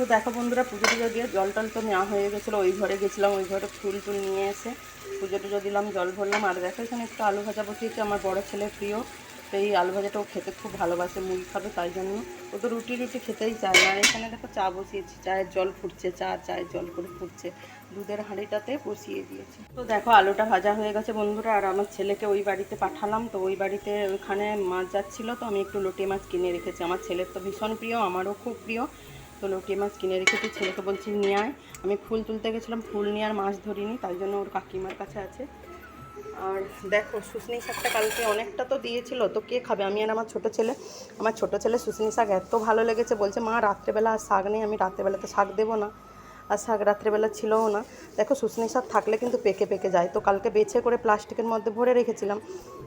তো দেখো বন্ধুরা, পুজো টুজো দিয়ে জল টল তো নেওয়া হয়ে গেছিল। ওই ঘরে গেছিলাম, ওই ঘরে ফুল টুল নিয়ে এসে পুজো টুজো দিলাম, জল ভরলাম। আর দেখো, এখানে একটু আলু ভাজা বসিয়েছি আমার বড় ছেলে প্রিয়। তো এই আলু ভাজাটাও খেতে খুব ভালোবাসে, মুড়ি খাবে তাই জন্য। ও তো রুটি রুটি খেতেই চায় না। আর এখানে দেখো চা বসিয়েছি, চায়ের জল ফুটছে, চা, চায়ের জল করে ফুটছে। দুধের হাঁড়িটাতে বসিয়ে দিয়েছি। তো দেখো, আলুটা ভাজা হয়ে গেছে বন্ধুরা। আর আমার ছেলেকে ওই বাড়িতে পাঠালাম। তো ওই বাড়িতে ওইখানে মাছ যাচ্ছিল, তো আমি একটু লোটে মাছ কিনে রেখেছি। আমার ছেলের তো ভীষণ প্রিয়, আমারও খুব প্রিয়। তো লোটে মাছ কিনে রেখেছি ছেলেকে বলছি, নিয়ে আয়। আমি ফুল তুলতে গেছিলাম, ফুল নিয়ে আর মাছ ধরিনি তাই জন্য ওর কাকিমার কাছে আছে। আর দেখো, শুশনি শাকটা কালকে অনেকটা তো দিয়েছিল, তো কে খাবে? আমি আর আমার ছোটো ছেলে, আমার ছোটো ছেলে শুশনি শাক এত ভালো লেগেছে, বলছে, মা, রাত্রেবেলা আর শাক নেই, আমি রাত্রেবেলাতে শাক দেবো না। আর শাক রাত্রেবেলা ছিলও না। দেখো, শুশনি শাক থাকলে কিন্তু পেকে পেকে যায়। তো কালকে বেছে করে প্লাস্টিকের মধ্যে ভরে রেখেছিলাম।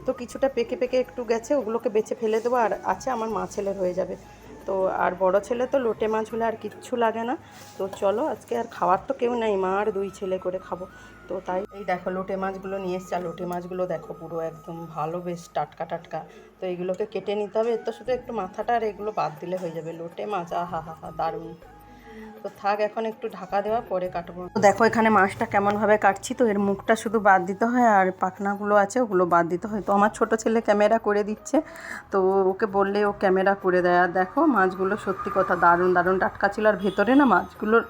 তো কিছুটা পেকে পেকে একটু গেছে, ওগুলোকে বেছে ফেলে দেবো, আর আছে, আমার মা ছেলের হয়ে যাবে। তো আর বড় ছেলে তো লোটে মাছ হলে আর কিচ্ছু লাগে না। তো চলো আজকে আর খাওয়ার তো কেউ নেই, মা আর দুই ছেলে করে খাব। তো তাই এই দেখো লোটে মাছগুলো নিয়ে এসছে, আর লোটে মাছগুলো দেখো পুরো একদম ভালো বেশ টাটকা টাটকা। তো এগুলোকে কেটে নিতে হবে, এর তো শুধু একটু মাথাটা আর এগুলো বাদ দিলে হয়ে যাবে। লোটে মাছ, আহা হা হা, দারুণ। তো থাক, এখন একটু ঢাকা দেওয়া, পরে কাটবো। তো দেখো, এখানে মাছটা কেমনভাবে কাটছি, তো এর মুখটা শুধু বাদ দিতে হয়, আর পাখনাগুলো আছে, ওগুলো বাদ দিতে হয়। তো আমার ছোট ছেলে ক্যামেরা করে দিচ্ছে, তো ওকে বললে ও ক্যামেরা করে দেয়। আর দেখো, মাছগুলো সত্যি কথা দারুণ দারুণ টাটকা ছিল। আর ভেতরে না মাছগুলোর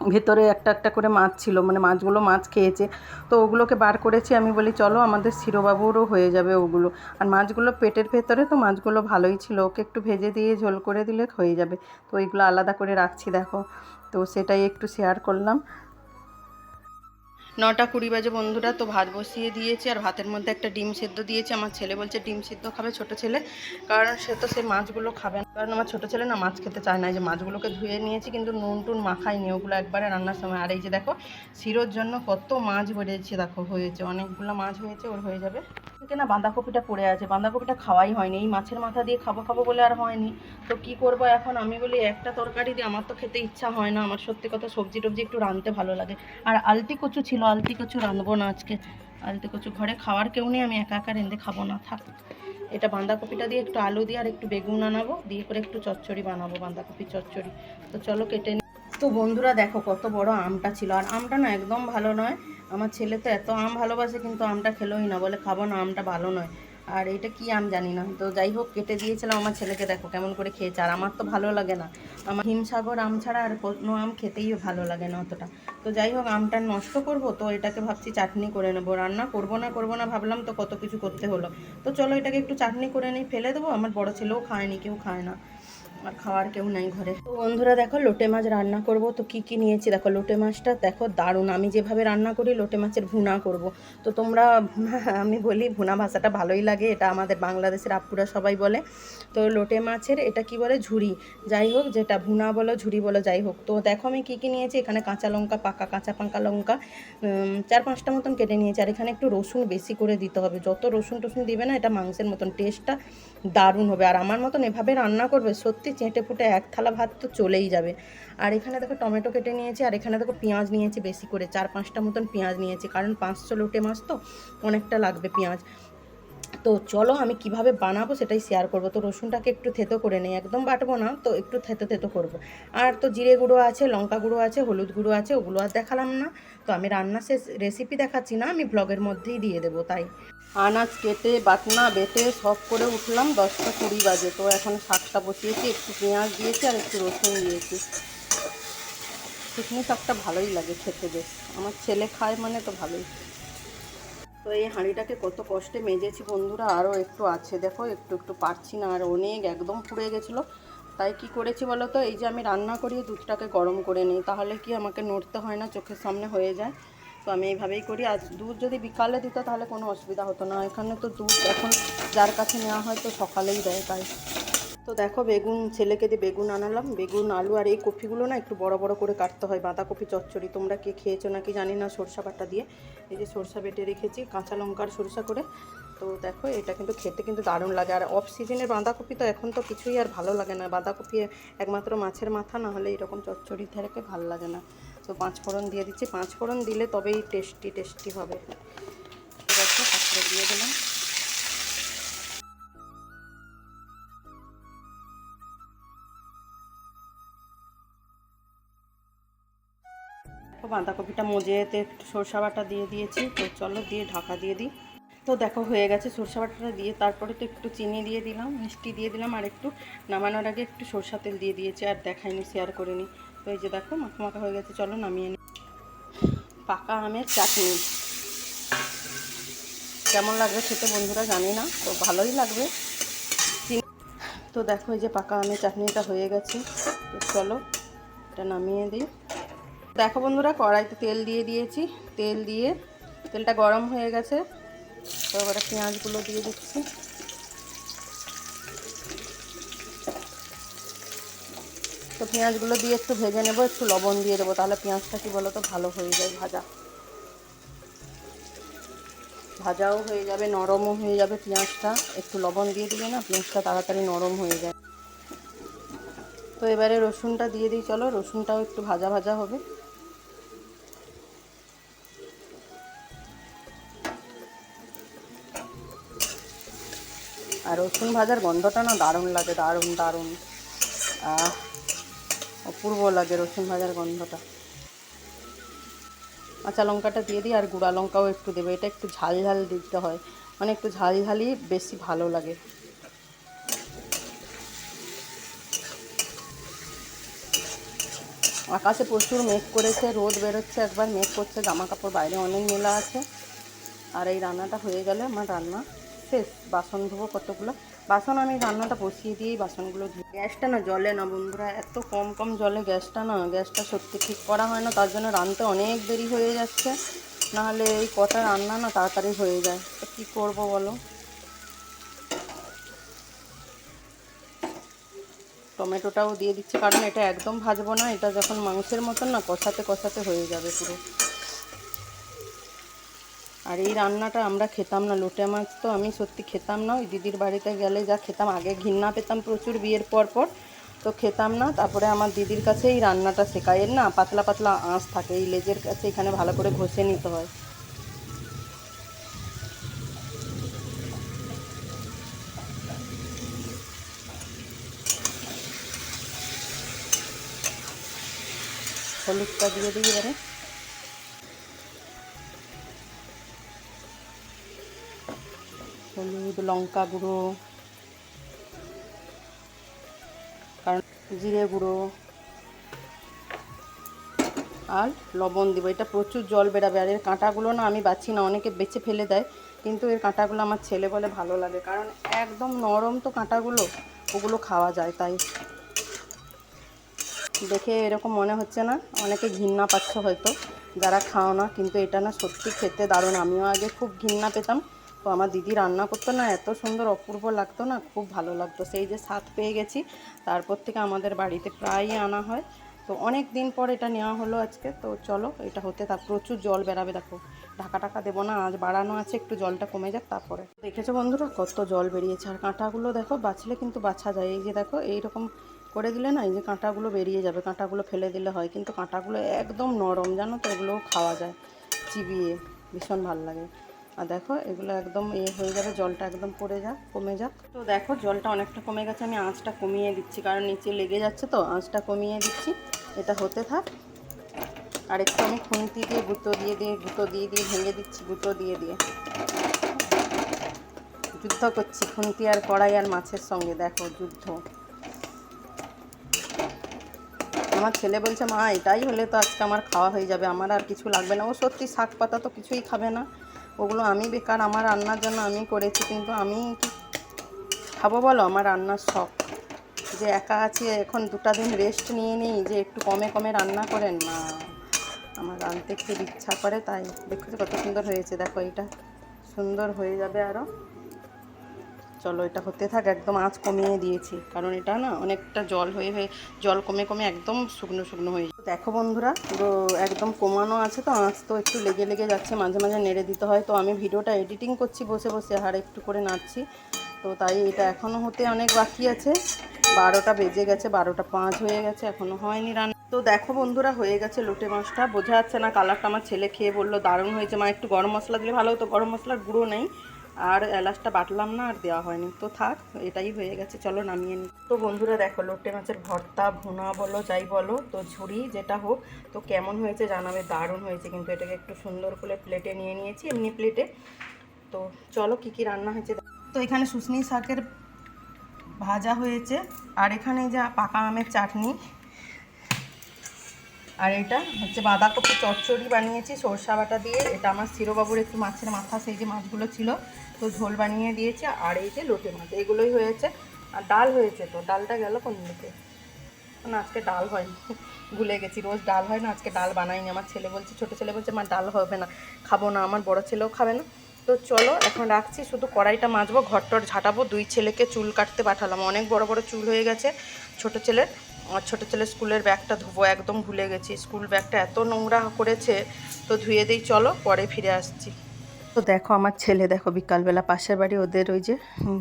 ভেতরে একটা একটা করে মাছ ছিল মানে মাছগুলো মাছ খেয়েছে। তো ওগুলোকে বার করেছি, আমি বলি, চলো আমাদের শিরোবাবুরও হয়ে যাবে ওগুলো। আর মাছগুলো পেটের ভেতরে, তো মাছগুলো ভালোই ছিল। ওকে একটু ভেজে দিয়ে ঝোল করে দিলে হয়ে যাবে। তো ওইগুলো আলাদা করে রাখছি, দেখো। তো সেটাই একটু শেয়ার করলাম। নটা কুড়ি বাজে বন্ধুরা, তো ভাত বসিয়ে দিয়েছি আর ভাতের মধ্যে একটা ডিম সেদ্ধ দিয়েছি। আমার ছেলে বলছে ডিম সেদ্ধ খাবে ছোট ছেলে, কারণ সে তো সেই মাছগুলো খাবে না। কারণ আমার ছোট ছেলে না মাছ খেতে চায় না যে মাছগুলোকে ধুয়ে নিয়েছি, কিন্তু নুন টুন মাখাইনি, ওগুলো একবারে রান্নার সময়। আর এই যে দেখো, শিরোর জন্য কত মাছ বেড়েছে, দেখো, হয়েছে। অনেকগুলো মাছ হয়েছে, ওর হয়ে যাবে। থেকে না বাঁধাকপিটা পড়ে আছে, বাঁধাকপিটা খাওয়াই হয়নি। এই মাছের মাথা দিয়ে খাব খাব বলে আর হয়নি। তো কি করব এখন? আমি বলি একটা তরকারি দিয়ে আমার তো খেতে ইচ্ছা হয় না। আমার সত্যি কথা সবজি টবজি একটু রাঁধতে ভালো লাগে। আর আলতি কচু ছিল আলতি কচু রাঁধবো না আজকে। আলতি কচু ঘরে খাওয়ার কেউ নেই, আমি একা একা রেঁধে খাব না, থাক। এটা বাঁধাকপিটা দিয়ে একটু আলু দিয়ে আর একটু বেগুন আনাবো, দিয়ে করে একটু চচ্চড়ি বানাবো, বাঁধাকপি চচ্চড়ি। তো চলো কেটে তো বন্ধুরা দেখো কত বড় আমটা ছিল, আর আমটা না একদম ভালো নয়। আমার ছেলে তো এত আম ভালোবাসে, কিন্তু আমটা খেলোই না, বলে খাব না, আমটা ভালো নয়। আর এটা কি আম জানি না। তো যাই হোক, কেটে দিয়েছিলাম, আমার ছেলেকে দেখো কেমন করে খেয়েছে, আর আমার তো ভালো লাগে না। আমার হিমসাগর আম ছাড়া আর কোনো আম খেতেই ভালো লাগে না অতটা। তো যাই হোক, আমটা নষ্ট করব, তো এটাকে ভাবছি চাটনি করে নেব। রান্না করব না করব না ভাবলাম তো কত কিছু করতে হলো। তো চলো এটাকে একটু চাটনি করে নিই, ফেলে দেবো। আমার বড় ছেলেও খায়নি, কেউ খায় না। আর খাওয়ার কেউ নাই ঘরে। তো বন্ধুরা দেখো, লোটে মাছ রান্না করব। তো কি কি নিয়েছি? দেখো, লোটে মাছটা দেখো, দারুণ। আমি যেভাবে রান্না করি, লোটে মাছের ভুনা করব। তো তোমরা, আমি বলি, ভুনা ভাষাটা ভালোই লাগে। এটা আমাদের বাংলাদেশের আপুরা সবাই বলে। তো লোটে মাছের, এটা কি বলে? ঝুড়ি। যাই হোক, যেটা ভুনা বলো, ঝুড়ি বলো, যাই হোক। তো দেখো, আমি কী কী নিয়েছি? এখানে কাঁচা লঙ্কা, পাকা কাঁচা পাকা লঙ্কা চার পাঁচটা মতন কেটে নিয়েছি। আর এখানে একটু রসুন বেশি করে দিতে হবে। যত রসুন টসুন দিবে না, এটা মাংসের মতন টেস্টটা দারুণ হবে। আর আমার মতন এভাবে রান্না করবে, সত্যি চেঁটে ফুটে এক থালা ভাত তো চলেই যাবে। আর এখানে দেখো টমেটো কেটে নিয়েছি, আর এখানে দেখো পেঁয়াজ নিয়েছি বেশি করে, চার পাঁচটা মতন পেঁয়াজ নিয়েছি, কারণ পাঁচশো লোটে মাছ তো অনেকটা লাগবে পেঁয়াজ। তো চলো আমি কীভাবে বানাবো সেটাই শেয়ার করব। তো রসুনটাকে একটু থেতো করে নেই, একদম বাটবো না, তো একটু থেতো থেতো করব। আর তো জিরে গুঁড়ো আছে, লঙ্কা গুঁড়ো আছে, হলুদ গুঁড়ো আছে, ওগুলো আর দেখালাম না। তো আমি রান্না শেষ রেসিপি দেখাচ্ছি না, আমি ব্লগের মধ্যেই দিয়ে দেবো, তাই। আনাজ কেটে, বাটনা বেটে সব করে উঠলাম, দশটা কুড়ি বাজে। তো এখন শাকটা বসিয়েছি, একটু পেঁয়াজ দিয়েছি আর একটু রসুন দিয়েছি। শুকনো শাকটা ভালোই লাগে খেতে বেশ। আমার ছেলে খায় মানে তো ভালোই। তো এই হাঁড়িটাকে কত কষ্টে মেজেছি বন্ধুরা, আরও একটু আছে। দেখো, একটু একটু পারছি না, আর অনেক একদম পুড়ে গেছিল। তাই কি করেছি বলো তো, এই যে আমি রান্না করি দুধটাকে গরম করে নিই। তাহলে কি আমাকে নড়তে হয় না, চোখের সামনে হয়ে যায়? তো আমি এইভাবেই করি। আজ দুধ যদি বিকালে দিত, তাহলে কোনো অসুবিধা হতো না। এখানে তো দুধ এখন যার কাছে নেওয়া হয়, তো সকালেই দেয় তাই। তো দেখো, বেগুন, ছেলেকে দিয়ে বেগুন আনালাম। বেগুন, আলু আর এই কপিগুলো না একটু বড় বড় করে কাটতে হয়, বাঁধাকপি, চচ্চড়ি। তোমরা কে খেয়েছো নাকি জানি না, সরষা বাটা দিয়ে। এই যে সরষা বেটে রেখেছি, কাঁচা লঙ্কার সরষা করে। তো দেখো, এটা কিন্তু খেতে কিন্তু দারুণ লাগে। আর অফ সিজনের বাঁধাকপি তো এখন তো কিছুই আর ভালো লাগে না। বাঁধাকপি একমাত্র মাছের মাথা, না হলে এরকম চচ্চড়ি থেকে ভালো লাগে না। তো পাঁচ ফোড়ন দিয়ে দিচ্ছি। পাঁচ ফোড়ন দিলে তবেই টেস্টি টেস্টি হবে। দেখো দিয়ে দিলাম। দেখো বাঁধাকপিটা মজেতে একটু সরষা বাটা দিয়ে দিয়েছি। তো চলো দিয়ে ঢাকা দিয়ে দিই। তো দেখো হয়ে গেছে সরষা বাটাটা দিয়ে, তারপরে তো একটু চিনি দিয়ে দিলাম, মিষ্টি দিয়ে দিলাম, আর একটু নামানোর আগে একটু সরষা তেল দিয়ে দিয়েছি, আর দেখাইনি শেয়ার করিনি। তো এই যে দেখো মাখা মাখা হয়ে গেছে, চলো নামিয়ে নিই পাকা আমের চাটনি। কেমন লাগবে খেতে বন্ধুরা জানি না, তো ভালোই লাগবে। তো দেখো এই যে পাকা আমের চাটনিটা হয়ে গেছে। তো চলো এটা নামিয়ে দিই। দেখো বন্ধুরা, কড়াইতে তেল দিয়ে দিয়েছি। তেল দিয়ে তেলটা গরম হয়ে গেছে। তো এবারে পেঁয়াজগুলো দিয়ে দিচ্ছি। তো পেঁয়াজগুলো দিয়ে একটু ভেজে নেব, একটু লবণ দিয়ে দেবো, তাহলে পেঁয়াজটা কি বলো তো ভালো হয়ে যায় ভাজা। ভাজাও হয়ে যাবে, নরমও হয়ে যাবে পেঁয়াজটা। একটু লবণ দিয়ে দিলে না, পেঁয়াজটা তাড়াতাড়ি নরম হয়ে যায়। তো এবারে রসুনটা দিয়ে দিই, চলো রসুনটাও একটু ভাজা ভাজা হবে। আর রসুন ভাজার গন্ধটা না দারুণ লাগে, দারুণ দারুণ। অপূর্ব লাগে রসুন ভাজার গন্ধটা। কাঁচা লঙ্কাটা দিয়ে দিই, আর গুঁড়া লঙ্কাও একটু দেবে। এটা একটু ঝাল ঝাল দিতে হয়। মানে একটু ঝাল ঝালই বেশি ভালো লাগে। আকাশে প্রচুর মেঘ করেছে, রোদ বেরোচ্ছে, একবার মেঘ করছে জামা কাপড় বাইরে অনেক মেলা আছে। আর এই রান্নাটা হয়ে গেলে আমার রান্না। শেষ বাসন ধোবো কতগুলো? বাসন আমি রান্নাটা বসিয়ে দিয়েই বাসনগুলো ধুই। গ্যাসটা না জলে না বন্ধুরা, এত কম কম জলে গ্যাসটা না, গ্যাসটা সত্যি ঠিক করা হয় না, তার জন্য রাঁধতে অনেক দেরি হয়ে যাচ্ছে। নাহলে এই কটা রান্না না তাড়াতাড়ি হয়ে যায়। তো কী করব বলো? টমেটোটাও দিয়ে দিচ্ছি, কারণ এটা একদম ভাজবো না, এটা যখন মাংসের মতন না কষাতে কষাতে হয়ে যাবে পুরো। আর এই রান্নাটা আমরা খেতাম না, লোটে মাছ তো আমি সত্যি খেতাম না, ওই দিদির বাড়িতে গেলে যা খেতাম। আগে ঘৃণা পেতাম প্রচুর বিয়ের পর পর, তো খেতাম না। তারপরে আমার দিদির কাছে এই রান্নাটা শেখায় এর না, পাতলা পাতলা আঁশ থাকে, এই লেজের কাছে এখানে ভালো করে ঘষে নিতে হয়। হলুদটা দিয়ে দিই এবারে। হলুদ লঙ্কা গুঁড়ো, কারণ জিরে গুঁড়ো, আর লবণ দিব। এটা প্রচুর জল বেরাবে। আর এর কাঁটাগুলো না আমি বাছি না, অনেকে বেছে ফেলে দেয়। কিন্তু এর কাঁটাগুলো আমার ছেলে বলে ভালো লাগে, কারণ একদম নরম তো কাঁটাগুলো, ওগুলো খাওয়া যায় তাই। দেখে এরকম মনে হচ্ছে না? অনেকে ঘৃণা পাচ্ছ হয়তো, যারা খাও না, কিন্তু এটা না সত্যি খেতে দারুণ। আমিও আগে খুব ঘৃণা পেতাম। তো আমার দিদি রান্না করতো না, এত সুন্দর অপূর্ব লাগতো না, খুব ভালো লাগতো। সেই যে স্বাদ পেয়ে গেছি, তারপর থেকে আমাদের বাড়িতে প্রায়ই আনা হয়। তো অনেক দিন পর এটা নেওয়া হলো আজকে, তো চলো, এটা হতে থাক, প্রচুর জল বেরাবে, দেখো। ঢাকা টাকা দেবো না, আজ বাড়ানো আছে, একটু জলটা কমে যাক, তারপরে। দেখেছ বন্ধুরা, কত জল বেরিয়েছে, আর কাঁটাগুলো দেখো বাছলে কিন্তু বাছা যায়। এই যে দেখো, এইরকম করে দিলে না, এই যে কাঁটাগুলো বেরিয়ে যাবে, কাঁটাগুলো ফেলে দিলে হয়, কিন্তু কাঁটাগুলো একদম নরম, জানো তো, এগুলোও খাওয়া যায়, চিবিয়ে, ভীষণ ভালো লাগে। আর দেখো, এগুলো একদম এ হয়ে যাবে, জলটা একদম পড়ে যাক, কমে যাক। তো দেখো, জলটা অনেকটা কমে গেছে, আমি আঁচটা কমিয়ে দিচ্ছি, কারণ নিচে লেগে যাচ্ছে তো, আঁচটা কমিয়ে দিচ্ছি, এটা হতে থাক। আর একটু আমি খুন্তি দিয়ে, গুঁতো দিয়ে দিয়ে, গুঁতো দিয়ে দিয়ে ভেঙে দিচ্ছি, গুঁতো দিয়ে দিয়ে। যুদ্ধ করছি, খুন্তি আর কড়াই আর মাছের সঙ্গে, দেখো, যুদ্ধ। আমার ছেলে বলছে, মা, এটাই হলে তো আজকে আমার খাওয়া হয়ে যাবে, আমার আর কিছু লাগবে না। ও সত্যি শাক পাতা তো কিছুই খাবে না। ওগুলো আমি বেকার, আমার রান্নার জন্য আমি করেছি, কিন্তু আমি খাব বলো? আমার রান্নার শখ। যে একা আছি, এখন দুটা দিন রেস্ট নিয়ে নিই, যে একটু কমে কমে রান্না করেন, না। আমার রাঁধতে খুব ইচ্ছা করে, তাই। দেখো কত সুন্দর হয়েছে, দেখো এটা সুন্দর হয়ে যাবে আরও চলো, এটা হতে থাক, একদম আঁচ কমিয়ে দিয়েছি। কারণ এটা না অনেকটা জল হয়ে হয়ে, জল কমে কমে একদম শুকনো শুকনো হয়ে দেখো বন্ধুরা, পুরো একদম কমানো আছে তো, আঁচ তো একটু লেগে লেগে যাচ্ছে, মাঝে মাঝে নেড়ে দিতে হয়। তো আমি ভিডিওটা এডিটিং করছি, বসে বসে, আর একটু করে নাড়ছি। তো তাই এটা এখনও হতে অনেক বাকি আছে। বারোটা বেজে গেছে, বারোটা পাঁচ হয়ে গেছে এখনও হয়নি রান্না। তো দেখো বন্ধুরা, হয়ে গেছে লোটে মাছটা। বোঝা যাচ্ছে না কালারটা আমার ছেলে খেয়ে বলল, দারুণ হয়েছে। মা, একটু গরম মশলা দিলে ভালো হতো, গরম মশলার গুঁড়ো নেই। আর এলাচটা বাটলাম না, আর দেওয়া হয়নি। তো থাক, এটাই হয়ে গেছে, চলো নামিয়ে নিই তো বন্ধুরা দেখো, লোটে মাছের ভর্তা, ভুনা বলো, যাই বলো, তো ঝুড়ি যেটা হোক, তো কেমন হয়েছে জানাবে, দারুণ হয়েছে, কিন্তু এটাকে একটু সুন্দর করে প্লেটে নিয়ে নিয়েছি, এমনি প্লেটে তো চলো, কি কি রান্না হয়েছে? তো এখানে শুশনি শাকের ভাজা হয়েছে, আর এখানে যা পাকা আমের চাটনি, আর এটা হচ্ছে বাঁধাকপি চচ্চড়ি বানিয়েছি, সরষা বাটা দিয়ে, এটা আমার শিরোবাবুর একটু মাছের মাথা, সেই যে মাছগুলো ছিল তো ঝোল বানিয়ে দিয়েছে আর এই যে লোটে মাছ এগুলোই হয়েছে। আর ডাল হয়েছে তো, ডালটা গেল কোন দিকে? আজকে ডাল হয়নি, ভুলে গেছি, রোজ ডাল হয় না, আজকে ডাল বানাইনি। আমার ছেলে বলছে, ছোটো ছেলে বলছে আমার ডাল হবে না, খাব না, আমার বড় ছেলেও খাবে না। তো চলো, এখন রাখছি, শুধু কড়াইটা মাজবো, ঘরটর ঝাঁটাবো, দুই ছেলেকে চুল কাটতে পাঠালাম। অনেক বড় বড় চুল হয়ে গেছে, ছোট ছেলের। আর ছোটো ছেলের স্কুলের ব্যাগটা ধুবো, একদম ভুলে গেছি। স্কুল ব্যাগটা এত নোংরা করেছে, তো ধুয়ে দিই, চলো, পরে ফিরে আসছি। তো দেখো আমার ছেলে দেখো বিকালবেলা পাশের বাড়ি ওদের ওই যে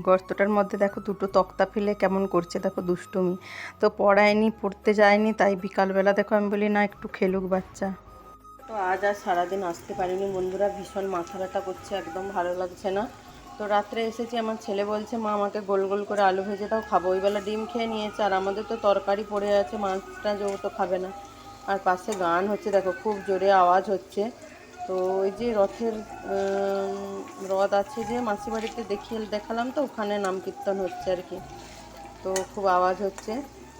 গর্তটার মধ্যে দেখো দুটো তক্তা ফেলে কেমন করছে, দেখো দুষ্টুমি। তো পড়ায়নি, পড়তে যায়নি, তাই বিকালবেলা দেখো আমি বলি, না, একটু খেলুক বাচ্চা। তো আজ আর সারাদিন আসতে পারিনি বন্ধুরা, ভীষণ মাথা ব্যথা করছে, একদম ভালো লাগছে না। তো রাত্রে এসেছি, আমার ছেলে বলছে, মা, আমাকে গোল গোল করে আলু ভেজে দাও, খাব। ওইবেলা ডিম খেয়ে নিয়েছে, আর আমাদের তো তরকারি পড়ে আছে, মাছটা যে ও তো খাবে না। আর পাশে গান হচ্ছে, দেখো, খুব জোরে আওয়াজ হচ্ছে। তো ওই যে রথের রথ আছে যে মাসি বাড়িতে দেখিয়ে দেখালাম তো, ওখানে নাম কীর্তন হচ্ছে আর কি। তো খুব আওয়াজ হচ্ছে।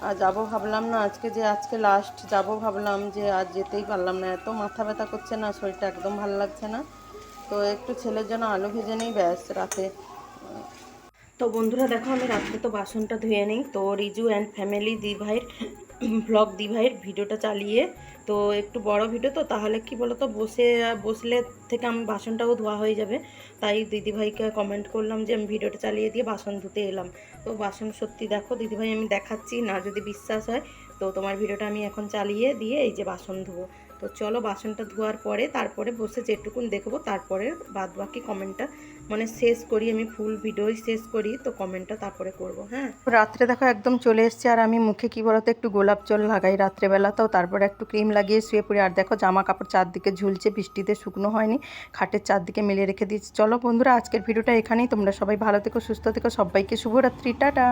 আর যাব ভাবলাম না, আজকে যে, আজকে লাস্ট যাব ভাবলাম যে আজ যেতেই পারলাম না। এত মাথা ব্যথা করছে না, শরীরটা একদম ভালো লাগছে না। তো একটু ছেলের জন্য আলু ভেজে নেই, ব্যাস, রাতে। তো বন্ধুরা দেখো, আমি রাত্রে তো বাসনটা ধুয়ে নিই। তো রিজু অ্যান্ড ফ্যামিলি দি ভাইয়ের ব্লগ দি ভাইয়ের ভিডিওটা চালিয়ে, তো একটু বড় ভিডিও তো তাহলে কি বলো তো বসে, বসলে থেকে আমি বাসনটাও ধোয়া হয়ে যাবে। তাই দিদিভাইকে কমেন্ট করলাম যে আমি ভিডিওটা চালিয়ে দিয়ে বাসন ধুতে এলাম। তো বাসন সত্যি দেখো দিদিভাই আমি দেখাচ্ছি, না যদি বিশ্বাস হয়, তো তোমার ভিডিওটা আমি এখন চালিয়ে দিয়ে এই যে বাসন ধুবো। তো চলো বাসনটা ধোয়ার পরে, তারপরে বসে যেটুকুন দেখব, তারপরে বাদ বাকি কমেন্টটা মানে শেষ করি, আমি ফুল ভিডিওই শেষ করি, তো কমেন্টটা তারপরে করব হ্যাঁ? রাত্রে দেখো একদম চলে এসছে, আর আমি মুখে কি বলতো, একটু গোলাপ জল লাগাই রাত্রেবেলাতেও তারপরে একটু ক্রিম লাগিয়ে শুয়ে পড়ি, আর দেখো জামা কাপড় চারদিকে ঝুলছে, বৃষ্টিতে শুকনো হয়নি, খাটের চারদিকে মেলে রেখে দিয়েছি। চলো বন্ধুরা, আজকের ভিডিওটা এখানেই, তোমরা সবাই ভালো থেকো, সুস্থ থেকো, সবাইকে শুভরাত্রি, টাটা!